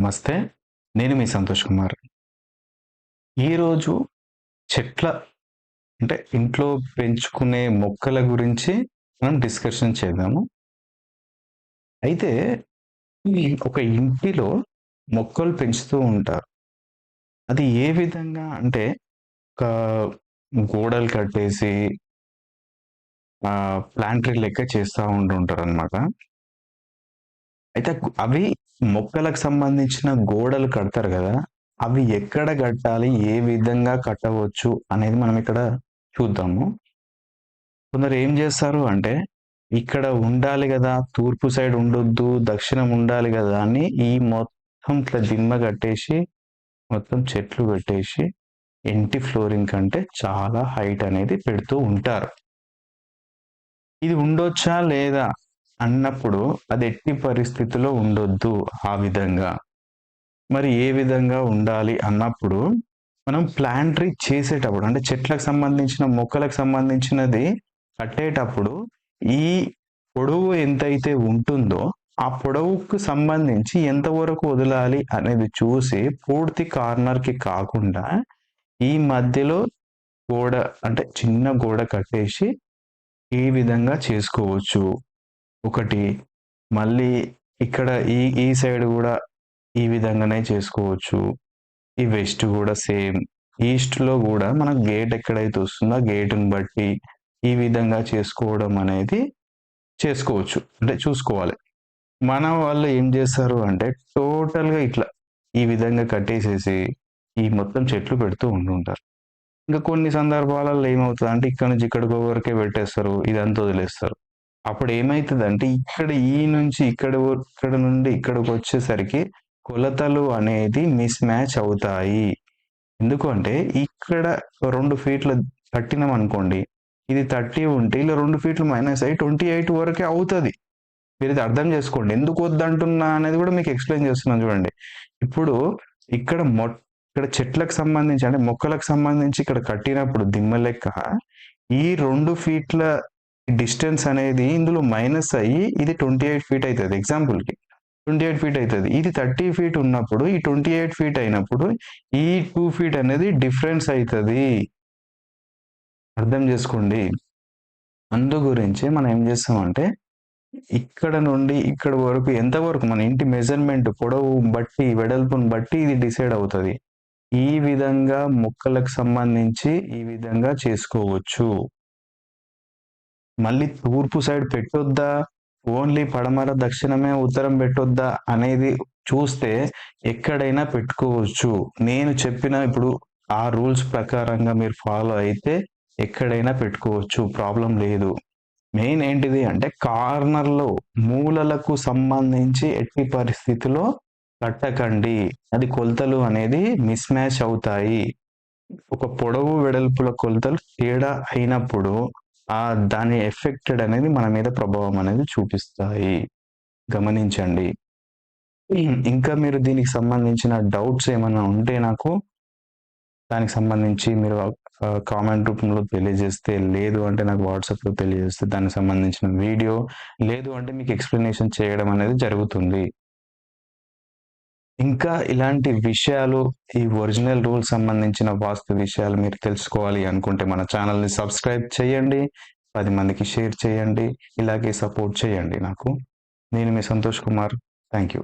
నమస్తే నేను మీ సంతోష్ కుమార్. ఈరోజు చెట్ల అంటే ఇంట్లో పెంచుకునే మొక్కల గురించి మనం డిస్కషన్ చేద్దాము. అయితే ఈ ఒక ఇంటిలో మొక్కలు పెంచుతూ ఉంటారు. అది ఏ విధంగా అంటే ఒక గోడలు కట్టేసి ప్లాంటరీ లెక్క చేస్తూ ఉంటుంటారు అనమాట అయితే అవి మొక్కలకు సంబంధించిన గోడలు కడతారు కదా అవి ఎక్కడ కట్టాలి ఏ విధంగా కట్టవచ్చు అనేది మనం ఇక్కడ చూద్దాము. కొందరు ఏం చేస్తారు అంటే ఇక్కడ ఉండాలి కదా తూర్పు సైడ్ ఉండొద్దు దక్షిణం ఉండాలి కదా అని ఈ మొత్తం ఇట్లా దిమ్మ కట్టేసి మొత్తం చెట్లు పెట్టేసి ఇంటి ఫ్లోరింగ్ కంటే చాలా హైట్ అనేది పెడుతూ ఉంటారు. ఇది ఉండొచ్చా లేదా అన్నప్పుడు అది ఎట్టి పరిస్థితిలో ఉండొద్దు ఆ విధంగా. మరి ఏ విధంగా ఉండాలి అన్నప్పుడు మనం ప్లాంటరీ చేసేటప్పుడు అంటే చెట్లకు సంబంధించిన మొక్కలకు సంబంధించినది కట్టేటప్పుడు ఈ పొడవు ఎంతైతే ఉంటుందో ఆ పొడవుకు సంబంధించి ఎంతవరకు వదలాలి అనేది చూసి పూర్తి కార్నర్కి కాకుండా ఈ మధ్యలో గోడ అంటే చిన్న గోడ కట్టేసి ఈ విధంగా చేసుకోవచ్చు. ఒకటి. మళ్ళీ ఇక్కడ ఈ ఈ సైడ్ కూడా ఈ విధంగానే చేసుకోవచ్చు. ఈ వెస్ట్ కూడా సేమ్. ఈస్ట్లో కూడా మనకు గేట్ ఎక్కడైతే వస్తుందో గేటును బట్టి ఈ విధంగా చేసుకోవడం అనేది చేసుకోవచ్చు. అంటే చూసుకోవాలి. మన వాళ్ళు ఏం చేస్తారు అంటే టోటల్గా ఇట్లా ఈ విధంగా కట్టేసేసి ఈ మొత్తం చెట్లు పెడుతూ ఉంటుంటారు ఇంకా కొన్ని సందర్భాలలో ఏమవుతుంది అంటే ఇక్కడ నుంచి ఇక్కడికి ఒకరికే పెట్టేస్తారు. ఇదంతా వదిలేస్తారు. అప్పుడు ఏమవుతుంది అంటే ఇక్కడ ఈ నుంచి ఇక్కడ ఇక్కడ నుండి ఇక్కడికి వచ్చేసరికి కొలతలు అనేది మిస్ మ్యాచ్ అవుతాయి ఎందుకంటే ఇక్కడ రెండు ఫీట్లు కట్టినాం అనుకోండి ఇది థర్టీ ఉంటే ఇలా రెండు ఫీట్లు మైనస్ అయ్యి ట్వంటీ ఎయిట్ వరకే అవుతుంది. మీరు ఇది అర్థం చేసుకోండి. ఎందుకు వద్దంటున్నా అనేది కూడా మీకు ఎక్స్ప్లెయిన్ చేస్తున్నాను చూడండి. ఇప్పుడు ఇక్కడ మొ ఇక్కడ చెట్లకు సంబంధించి అంటే మొక్కలకు సంబంధించి ఇక్కడ కట్టినప్పుడు దిమ్మ లెక్క ఈ రెండు ఫీట్ల డిస్టెన్స్ అనేది ఇందులో మైనస్ అయ్యి ఇది ట్వంటీ ఎయిట్ ఫీట్ అవుతుంది ఎగ్జాంపుల్కి ట్వంటీ ఎయిట్ ఫీట్ అవుతుంది ఇది థర్టీ ఫీట్ ఉన్నప్పుడు ఈ ట్వంటీ ఎయిట్ ఫీట్ అయినప్పుడు ఈ టూ ఫీట్ అనేది డిఫరెన్స్ అవుతుంది అర్థం చేసుకోండి. అందు గురించి మనం ఏం చేస్తామంటే ఇక్కడ నుండి ఇక్కడ వరకు ఎంతవరకు మన ఇంటి మెజర్మెంట్ పొడవు బట్టి వెడల్పును బట్టి ఇది డిసైడ్ అవుతుంది. ఈ విధంగా మొక్కలకు సంబంధించి ఈ విధంగా చేసుకోవచ్చు. మళ్ళీ తూర్పు సైడ్ పెట్టొద్దా? ఓన్లీ పడమర దక్షిణమే ఉత్తరం పెట్టొద్దా? అనేది చూస్తే ఎక్కడైనా పెట్టుకోవచ్చు. నేను చెప్పిన ఇప్పుడు ఆ రూల్స్ ప్రకారంగా మీరు ఫాలో అయితే ఎక్కడైనా పెట్టుకోవచ్చు. ప్రాబ్లం లేదు. మెయిన్ ఏంటిది అంటే కార్నర్లో మూలలకు సంబంధించి ఎట్టి పరిస్థితిలో కట్టకండి. అది కొలతలు అనేది మిస్ మ్యాచ్ అవుతాయి. ఒక పొడవు వెడల్పుల కొలతలు తేడా అయినప్పుడు ఆ దాని ఎఫెక్టెడ్ అనేది మన మీద ప్రభావం అనేది చూపిస్తాయి. గమనించండి. ఇంకా మీరు దీనికి సంబంధించిన డౌట్స్ ఏమైనా ఉంటే నాకు దానికి సంబంధించి మీరు కామెంట్ రూపంలో తెలియజేస్తే లేదు అంటే నాకు వాట్సాప్లో తెలియజేస్తే దానికి సంబంధించిన వీడియో లేదు అంటే మీకు ఎక్స్ప్లెనేషన్ చేయడం అనేది జరుగుతుంది. ఇంకా ఇలాంటి విషయాలు ఈ ఒరిజినల్ రూల్ సంబంధించిన వాస్తు విషయాలు మీరు తెలుసుకోవాలి అనుకుంటే మన ఛానల్ని సబ్స్క్రైబ్ చేయండి పది మందికి షేర్ చేయండి ఇలాగే సపోర్ట్ చేయండి నాకు. నేను మీ సంతోష్ కుమార్. Thank you